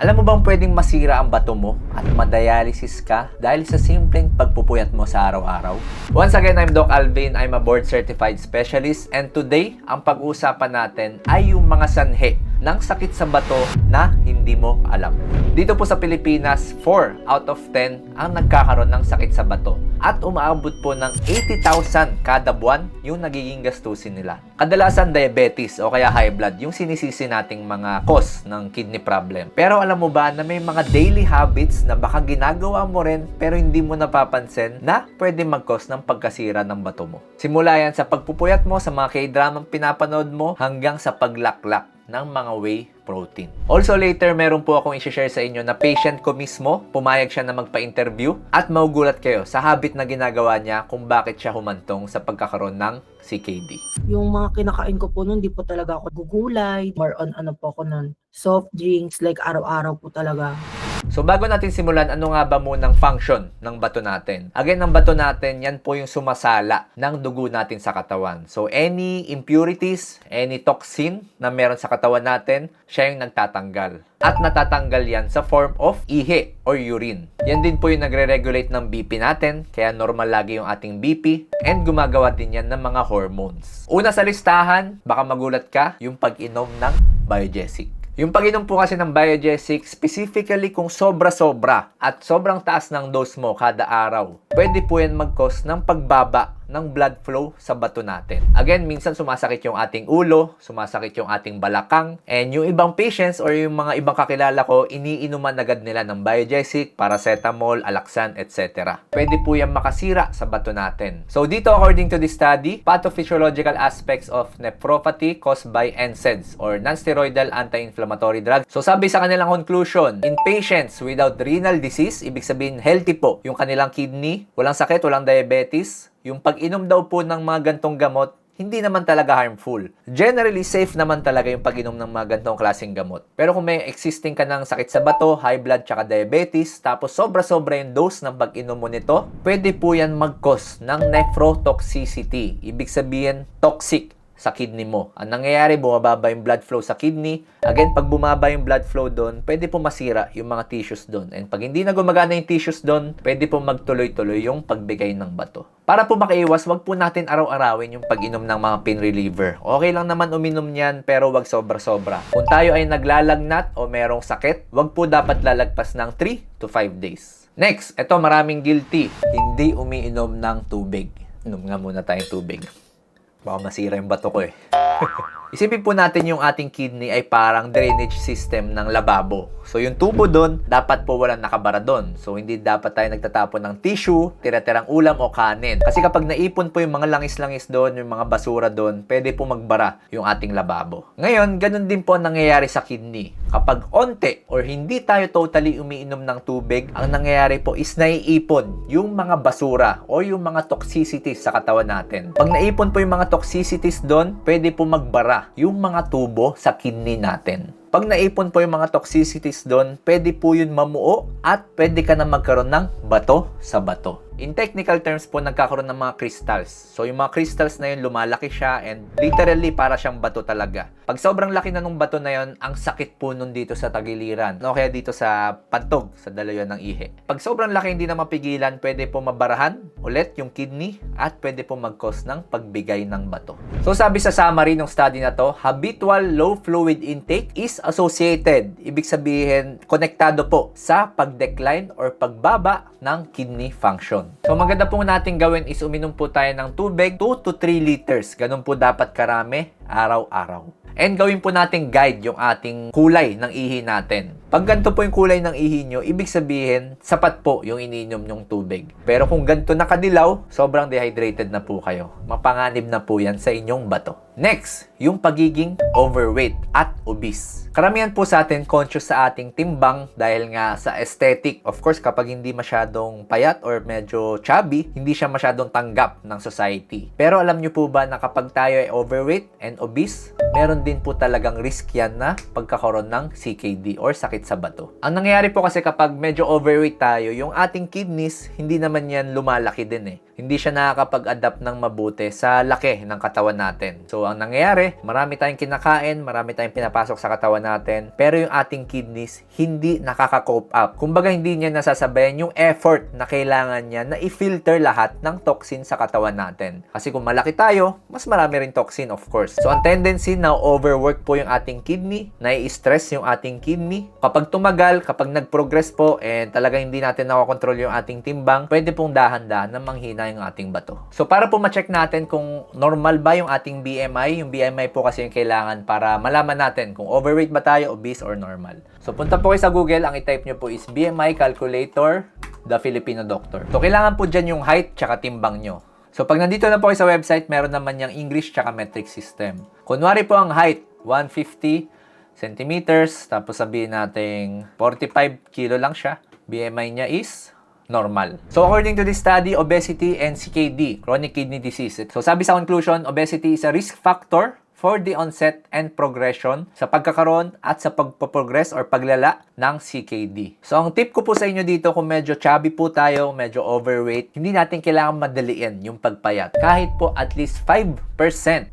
Alam mo bang pwedeng masira ang bato mo at madialysis ka dahil sa simpleng pagpupuyat mo sa araw-araw? Once again, I'm Doc Alvin. I'm a board certified specialist and today, ang pag-uusapan natin ay yung mga sanhe ng sakit sa bato na hindi mo alam. Dito po sa Pilipinas, 4 out of 10 ang nagkakaroon ng sakit sa bato at umaabot po ng 80,000 kada buwan yung nagiging gastusin nila. Kadalasan diabetes o kaya high blood yung sinisisi nating mga cause ng kidney problem. Pero alam mo ba na may mga daily habits na baka ginagawa mo rin pero hindi mo napapansin na pwede mag-cause ng pagkasira ng bato mo. Simula yan sa pagpupuyat mo sa mga k-dramang pinapanood mo hanggang sa paglaklak ng mga whey protein. Also later, meron po akong i-share sa inyo na patient ko mismo, pumayag siya na magpa-interview at maugulat kayo sa habit na ginagawa niya kung bakit siya humantong sa pagkakaroon ng CKD. Yung mga kinakain ko po nun, di po talaga ako gugulay. More on ano po ako nun, soft drinks, like araw-araw po talaga. So bago natin simulan, ano nga ba munang function ng bato natin? Again, ang bato natin, yan po yung sumasala ng dugo natin sa katawan. So any impurities, any toxin na meron sa katawan natin, siya yung nagtatanggal. At natatanggal yan sa form of ihi or urine. Yan din po yung nagre-regulate ng BP natin, kaya normal lagi yung ating BP, and gumagawa din yan ng mga hormones. Una sa listahan, baka magulat ka, yung pag-inom ng biogesic. Yung pag-inom po kasi ng Biogesic, specifically kung sobra-sobra at sobrang taas ng dose mo kada araw, pwede po yan mag-cause ng pagbaba ng blood flow sa bato natin. Again, minsan sumasakit yung ating ulo, sumasakit yung ating balakang, and yung ibang patients or yung mga ibang kakilala ko, iniinuman agad nila ng Biogesic, paracetamol, alaxan, etc. Pwede po yan makasira sa bato natin. So dito, according to this study, pathophysiological aspects of nephropathy caused by NSAIDs or non-steroidal anti-inflammatory drugs. So sabi sa kanilang conclusion, in patients without renal disease, ibig sabihin healthy po yung kanilang kidney, walang sakit, walang diabetes, yung pag-inom daw po ng mga gantong gamot, hindi naman talaga harmful. Generally, safe naman talaga yung pag-inom ng mga gantong klaseng gamot. Pero kung may existing ka ng sakit sa bato, high blood, tsaka diabetes, tapos sobra-sobra yung dose ng pag-inom mo nito, pwede po yan mag-cause ng nephrotoxicity. Ibig sabihin, toxic sa kidney mo. Ang nangyayari, bumababa yung blood flow sa kidney. Again, pag bumaba yung blood flow doon, pwede po masira yung mga tissues doon. And pag hindi na gumagana yung tissues doon, pwede po magtuloy-tuloy yung pagbigay ng bato. Para po makaiwas, wag po natin araw-arawin yung pag-inom ng mga pain reliever. Okay lang naman uminom niyan, pero wag sobra-sobra. Kung tayo ay naglalagnat o merong sakit, wag po dapat lalagpas ng 3 to 5 days. Next, ito maraming guilty. Hindi umiinom ng tubig. Inom nga muna tayong tubig. Baka masira yung bato ko eh. Isipin po natin yung ating kidney ay parang drainage system ng lababo. So yung tubo doon, dapat po walang nakabara doon. So hindi dapat tayo nagtatapon ng tissue, tira-tirang ulam o kanin. Kasi kapag naipon po yung mga langis-langis doon, yung mga basura doon, pwede po magbara yung ating lababo. Ngayon, ganun din po ang nangyayari sa kidney. Kapag onte or hindi tayo totally umiinom ng tubig, ang nangyayari po is naiipon yung mga basura o yung mga toxicities sa katawan natin. Pag naipon po yung mga toxicities doon, pwede po magbara yung mga tubo sa kidney natin. Pag naipon po yung mga toxicities doon, pwede po yun mamuo at pwede ka na magkaroon ng bato sa bato. In technical terms po, nagkakaroon ng mga crystals. So, yung mga crystals na yun, lumalaki siya and literally para siyang bato talaga. Pag sobrang laki na nung bato na yun, ang sakit po nun dito sa tagiliran. No, kaya dito sa pantog, sa dalayan ng ihe. Pag sobrang laki hindi na mapigilan, pwede po mabarahan ulit yung kidney at pwede po mag-cause ng pagbigay ng bato. So, sabi sa summary ng study na to, habitual low fluid intake is associated. Ibig sabihin, konektado po sa pag-decline or pagbaba ng kidney function. So maganda po natin gawin is uminom po tayo ng tubig 2 to 3 liters. Ganun po dapat karami araw-araw. And gawin po natin guide yung ating kulay ng ihi natin. Pag ganito po yung kulay ng ihi nyo, ibig sabihin, sapat po yung iniinom nyong tubig. Pero kung ganito nakadilaw, sobrang dehydrated na po kayo. Mapanganib na po yan sa inyong bato. Next, yung pagiging overweight at obese. Karamihan po sa atin conscious sa ating timbang dahil nga sa aesthetic. Of course, kapag hindi masyadong payat or medyo chubby, hindi siya masyadong tanggap ng society. Pero alam nyo po ba na kapag tayo ay overweight and obese, meron din po talagang risk yan na pagkakaroon ng CKD or sakit sa bato. Ang nangyayari po kasi kapag medyo overweight tayo, yung ating kidneys, hindi naman yan lumalaki din eh. Hindi siya nakakapag-adapt ng mabuti sa laki ng katawan natin. So, ang nangyayari, marami tayong kinakain, marami tayong pinapasok sa katawan natin, pero yung ating kidneys hindi nakaka-cope up. Kumbaga, hindi niya nasasabayan yung effort na kailangan niya na i-filter lahat ng toxin sa katawan natin. Kasi kung malaki tayo, mas marami rin toxin, of course. So, ang tendency na overwork po yung ating kidney, nai-stress yung ating kidney. Kapag tumagal, kapag nag-progress po, and talagang hindi natin nakakontrol yung ating timbang, pwede pong dahan-dahan na manghina yung ating bato. So, para po ma-check natin kung normal ba yung ating BMI, yung BMI po kasi yung kailangan para malaman natin kung overweight ba tayo, obese, or normal. So, punta po kayo sa Google, ang i-type nyo po is BMI calculator, the Filipino doctor. So, kailangan po dyan yung height tsaka timbang nyo. So, pag nandito na po kayo sa website, meron naman yung English tsaka metric system. Kunwari po ang height, 150 centimeters, tapos sabihin natin 45 kilo lang siya. BMI niya is normal. So according to this study, obesity and CKD, chronic kidney disease. So sabi sa conclusion, obesity is a risk factor for the onset and progression sa pagkakaroon at sa pagpaprogress or paglala ng CKD. So ang tip ko po sa inyo dito kung medyo chubby po tayo, medyo overweight, hindi natin kailangan madaliin yung pagpayat. Kahit po at least 5%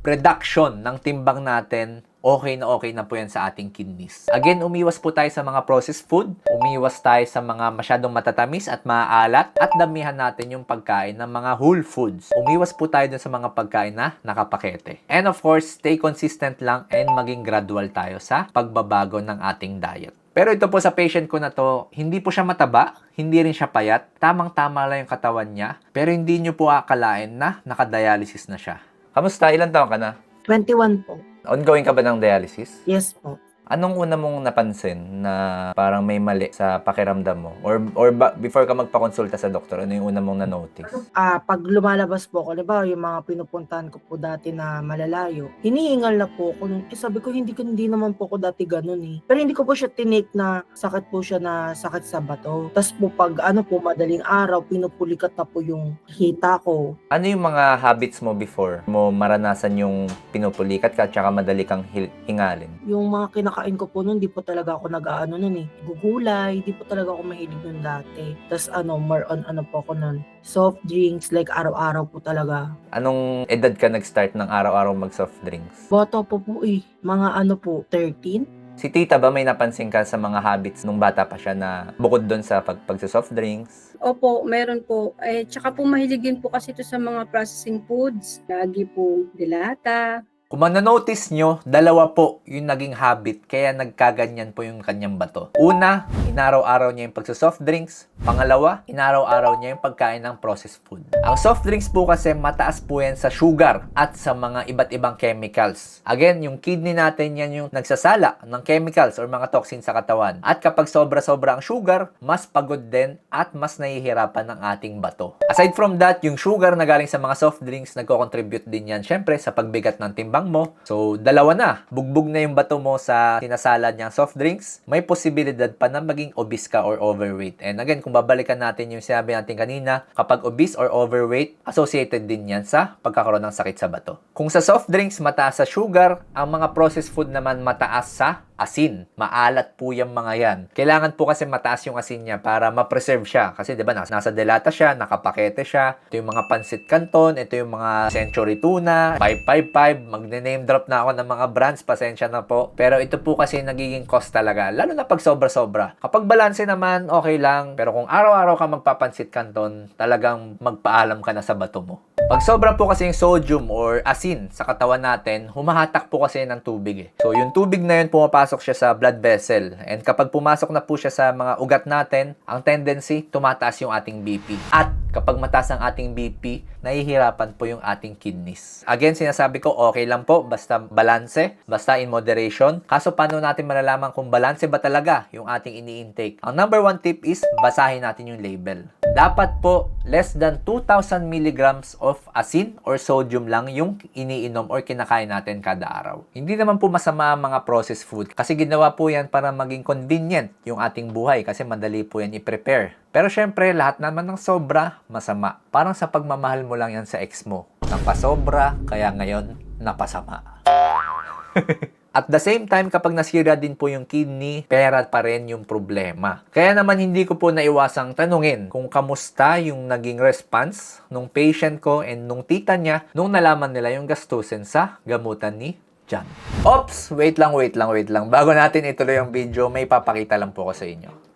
reduction ng timbang natin okay na okay na po yan sa ating kidneys. Again, umiwas po tayo sa mga processed food, umiwas tayo sa mga masyadong matatamis at maaalat, at damihan natin yung pagkain ng mga whole foods. Umiwas po tayo dun sa mga pagkain na nakapakete. And of course, stay consistent lang and maging gradual tayo sa pagbabago ng ating diet. Pero ito po sa patient ko na to, hindi po siya mataba, hindi rin siya payat, tamang-tama lang yung katawan niya, pero hindi nyo po akalain na nakadialysis na siya. Kamusta? Ilan taon ka na? 21 po. Ongoing ka ba ng dialysis? Yes po. Anong una mong napansin na parang may mali sa pakiramdam mo? Or, or ba, before ka magpakonsulta sa doktor, ano yung una mong na-notice? Ah, pag lumalabas po ako, di ba, yung mga pinupuntahan ko po dati na malalayo, hinihingal na po ako. Nung, eh, sabi ko, hindi, hindi naman po ako dati ganun eh. Pero hindi ko po siya tinake na sakit po siya na sakit sa bato. Tapos po pag ano po, madaling araw, pinupulikat na po yung hita ko. Ano yung mga habits mo before mo maranasan yung pinupulikat ka at saka madali kang hil- hingalin? Yung mga kinakain ko po nun, di po talaga ako nag-ano nun eh. Gugulay, di po talaga ako mahilig nun dati. Tapos ano, more on ano po ako nun. Soft drinks, like araw-araw po talaga. Anong edad ka nag-start ng araw-araw mag-soft drinks? Bata po po eh. Mga ano po, 13? Si tita ba may napansin ka sa mga habits nung bata pa siya na bukod doon sa pag pagsa-soft drinks? Opo, meron po. Eh, tsaka po mahilig din po kasi ito sa mga processing foods. Lagi po dilata. Kung notice nyo, dalawa po yung naging habit kaya nagkaganyan po yung kanyang bato. Una, inaraw-araw niya yung pagsa-soft drinks. Pangalawa, inaraw-araw niya yung pagkain ng processed food. Ang soft drinks po kasi mataas po yan sa sugar at sa mga iba't ibang chemicals. Again, yung kidney natin yan yung nagsasala ng chemicals or mga toxins sa katawan. At kapag sobra-sobra ang sugar, mas pagod din at mas nahihirapan ng ating bato. Aside from that, yung sugar na galing sa mga soft drinks, nagko-contribute din yan syempre sa pagbigat ng timbang mo. So, dalawa na. Bugbog na yung bato mo sa sinasalad niyang soft drinks. May posibilidad pa na maging obese ka or overweight. And again, kung babalikan natin yung sinabi natin kanina, kapag obese or overweight, associated din yan sa pagkakaroon ng sakit sa bato. Kung sa soft drinks, mataas sa sugar, ang mga processed food naman mataas sa asin. Maalat po yung mga yan. Kailangan po kasi mataas yung asin niya para ma-preserve siya. Kasi 'di ba nasa, nasa delata siya, nakapakete siya. Ito yung mga pansit canton, ito yung mga century tuna, 555, magne-name drop na ako ng mga brands, pasensya na po. Pero ito po kasi nagiging cost talaga, lalo na pag sobra-sobra. Kapag balanse naman, okay lang. Pero kung araw-araw ka magpapansit canton, talagang magpaalam ka na sa bato mo. Pag sobra po kasi yung sodium or asin sa katawan natin, humahatak po kasi ng tubig eh. So yung tubig na yun pumapasok siya sa blood vessel. And kapag pumasok na po siya sa mga ugat natin, ang tendency, tumataas yung ating BP. At kapag mataas ang ating BP, nahihirapan po yung ating kidneys. Again, sinasabi ko, okay lang po, basta balanse, basta in moderation. Kaso paano natin malalaman kung balanse ba talaga yung ating ini-intake? Ang number one tip is, basahin natin yung label. Dapat po, less than 2,000 milligrams of asin or sodium lang yung iniinom or kinakain natin kada araw. Hindi naman po masama ang mga processed food kasi ginawa po yan para maging convenient yung ating buhay kasi madali po yan i-prepare. Pero syempre, lahat naman ng sobra, masama. Parang sa pagmamahal mo lang yan sa ex mo. Napasobra, kaya ngayon, napasama. At the same time, kapag nasira din po yung kidney, pera pa rin yung problema. Kaya naman hindi ko po naiwasang tanungin kung kamusta yung naging response nung patient ko and nung tita niya nung nalaman nila yung gastusin sa gamutan ni John. Ops! Wait lang, wait lang, wait lang. Bago natin ituloy yung video, may papakita lang po ko sa inyo.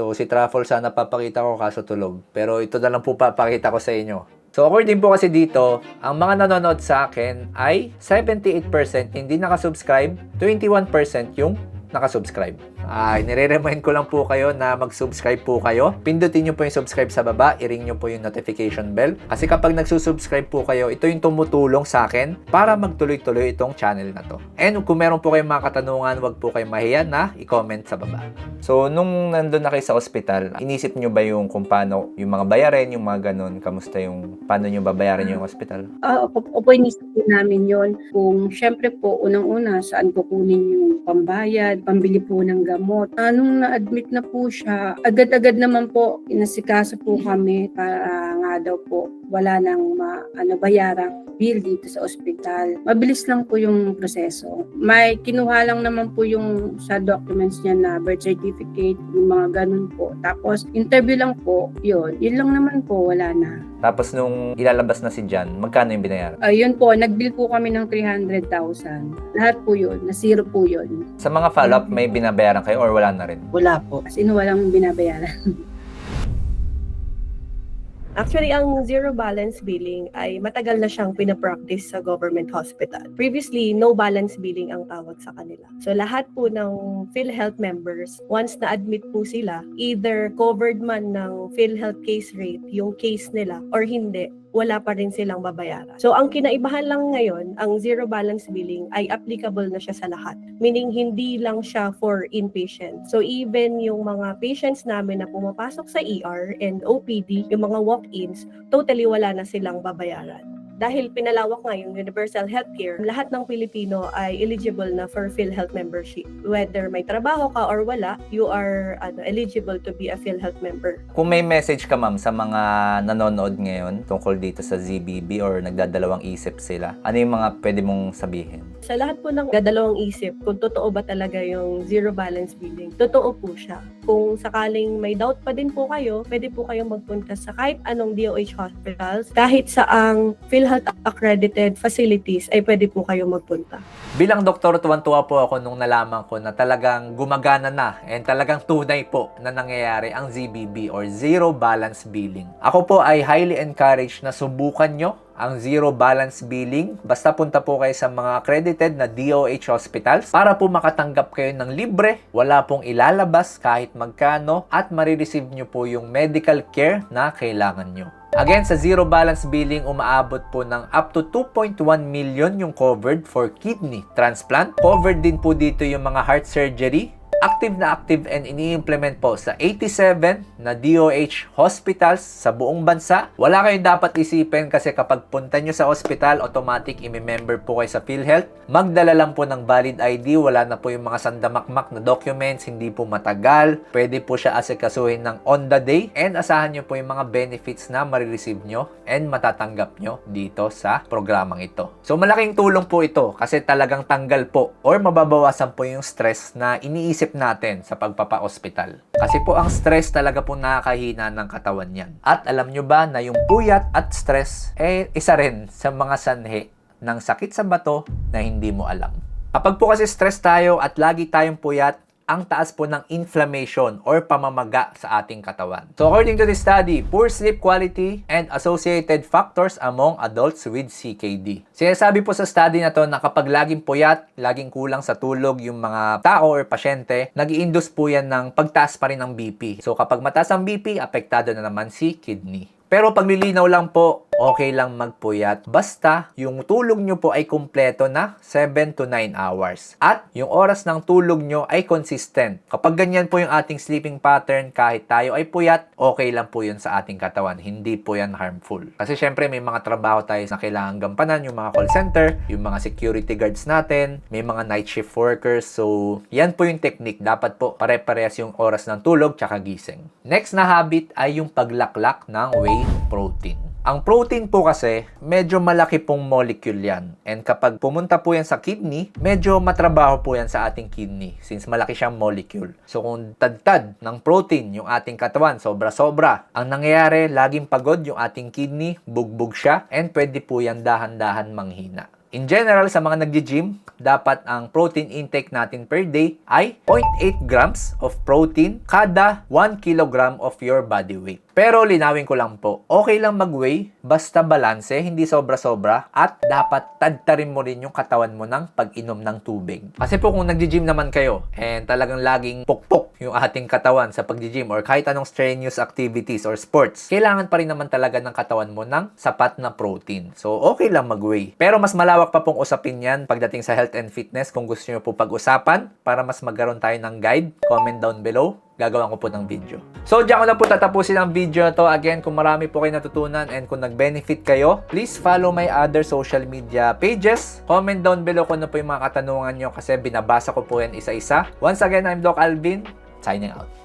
So, si Truffle sana papakita ko kaso tulog. Pero ito na lang po papakita ko sa inyo. So, according po kasi dito, ang mga nanonood sa akin ay 78% hindi nakasubscribe, 21% yung nakasubscribe. Ay, nire-remind ko lang po kayo na mag-subscribe po kayo. Pindutin nyo po yung subscribe sa baba, i-ring nyo po yung notification bell. Kasi kapag nagsusubscribe po kayo, ito yung tumutulong sa akin para magtuloy-tuloy itong channel na to. And kung meron po kayong mga katanungan, wag po kayong mahiya na i-comment sa baba. So, nung nandun na kayo sa ospital, inisip nyo ba yung kung paano, yung mga bayarin, yung mga ganun, kamusta yung, paano nyo babayaran yung ospital? Ah, opo, opo, inisip namin yon Kung syempre po, unang-una, saan kukunin yung pambayad, pambili po ng gamot. Ah, nung na-admit na po siya, agad-agad naman po, inasikaso po kami para nga daw po wala nang ma, ano, bayarang bill dito sa ospital. Mabilis lang po yung proseso. May kinuha lang naman po yung sa documents niya na birth certificate, yung mga ganun po. Tapos, interview lang po, yun. Yun lang naman po, wala na. Tapos nung ilalabas na si John, magkano yung binayaran? Ayun po, nag-bill po kami ng 300,000. Lahat po yun, na zero po yun. Sa mga follow-up, may binabayaran kayo or wala na rin? Wala po. As in, walang binabayaran. Actually, ang zero balance billing ay matagal na siyang pinapractice sa government hospital. Previously, no balance billing ang tawag sa kanila. So lahat po ng PhilHealth members, once na-admit po sila, either covered man ng PhilHealth case rate yung case nila or hindi, wala pa rin silang babayaran. So ang kinaibahan lang ngayon, ang zero balance billing ay applicable na siya sa lahat. Meaning hindi lang siya for inpatient. So even yung mga patients namin na pumapasok sa ER and OPD, yung mga walk-ins, totally wala na silang babayaran. Dahil pinalawak nga yung universal healthcare, lahat ng Pilipino ay eligible na for PhilHealth membership. Whether may trabaho ka or wala, you are ano, eligible to be a PhilHealth member. Kung may message ka ma'am sa mga nanonood ngayon tungkol dito sa ZBB or nagdadalawang isip sila, ano yung mga pwede mong sabihin? Sa lahat po ng dadalawang isip, kung totoo ba talaga yung zero balance billing, totoo po siya. Kung sakaling may doubt pa din po kayo, pwede po kayong magpunta sa kahit anong DOH hospitals, kahit sa ang PhilHealth accredited facilities, ay pwede po kayong magpunta. Bilang doktor, tuwan-tuwa po ako nung nalaman ko na talagang gumagana na and talagang tunay po na nangyayari ang ZBB or Zero Balance Billing. Ako po ay highly encouraged na subukan nyo ang zero balance billing. Basta punta po kayo sa mga accredited na DOH hospitals para po makatanggap kayo ng libre. Wala pong ilalabas kahit magkano at marireceive nyo po yung medical care na kailangan nyo. Again, sa zero balance billing, umaabot po ng up to 2.1 million yung covered for kidney transplant. Covered din po dito yung mga heart surgery, active na active and ini-implement po sa 87 na DOH hospitals sa buong bansa. Wala kayong dapat isipin kasi kapag punta nyo sa hospital, automatic imi-member po kayo sa PhilHealth. Magdala lang po ng valid ID, wala na po yung mga sandamakmak na documents, hindi po matagal. Pwede po siya asikasuhin ng on the day and asahan nyo po yung mga benefits na marireceive nyo and matatanggap nyo dito sa programang ito. So malaking tulong po ito kasi talagang tanggal po or mababawasan po yung stress na iniisip natin sa pagpapa-hospital. Kasi po ang stress talaga po nakakahina ng katawan yan. At alam nyo ba na yung puyat at stress eh isa rin sa mga sanhi ng sakit sa bato na hindi mo alam. Kapag po kasi stress tayo at lagi tayong puyat, ang taas po ng inflammation or pamamaga sa ating katawan. So according to this study, poor sleep quality and associated factors among adults with CKD. Sinasabi po sa study na to na kapag laging puyat, laging kulang sa tulog yung mga tao or pasyente, nag induce po yan ng pagtaas pa rin ng BP. So kapag mataas ang BP, apektado na naman si kidney. Pero paglilinaw lang po, okay lang magpuyat. Basta yung tulog nyo po ay kumpleto na 7 to 9 hours. At yung oras ng tulog nyo ay consistent. Kapag ganyan po yung ating sleeping pattern, kahit tayo ay puyat, okay lang po yun sa ating katawan. Hindi po yan harmful. Kasi syempre may mga trabaho tayo na kailangan gampanan, yung mga call center, yung mga security guards natin, may mga night shift workers. So, yan po yung technique. Dapat po pare-parehas yung oras ng tulog tsaka gising. Next na habit ay yung paglaklak ng whey protein. Ang protein po kasi, medyo malaki pong molecule yan. And kapag pumunta po yan sa kidney, medyo matrabaho po yan sa ating kidney since malaki siyang molecule. So kung tadtad ng protein yung ating katawan, sobra-sobra, ang nangyayari, laging pagod yung ating kidney, bugbog siya, and pwede po yan dahan-dahan manghina. In general, sa mga nagji-gym, dapat ang protein intake natin per day ay 0.8 grams of protein kada 1 kilogram of your body weight. Pero linawin ko lang po, okay lang mag-weigh basta balanse, hindi sobra-sobra at dapat tadtarin mo rin yung katawan mo ng pag-inom ng tubig. Kasi po kung nagji-gym naman kayo and talagang laging pukpok yung ating katawan sa pag-gym or kahit anong strenuous activities or sports, kailangan pa rin naman talaga ng katawan mo ng sapat na protein. So, okay lang mag-weigh. Pero mas malawak pa pong usapin yan pagdating sa health and fitness kung gusto nyo po pag-usapan para mas magkaroon tayo ng guide, comment down below gagawan ko po ng video. So, diyan ko na po tatapusin ang video na to. Again, kung marami po kayo natutunan and kung nag-benefit kayo, please follow my other social media pages. Comment down below kung ano po yung mga katanungan nyo kasi binabasa ko po yan isa-isa. Once again, I'm Doc Alvin. Signing out.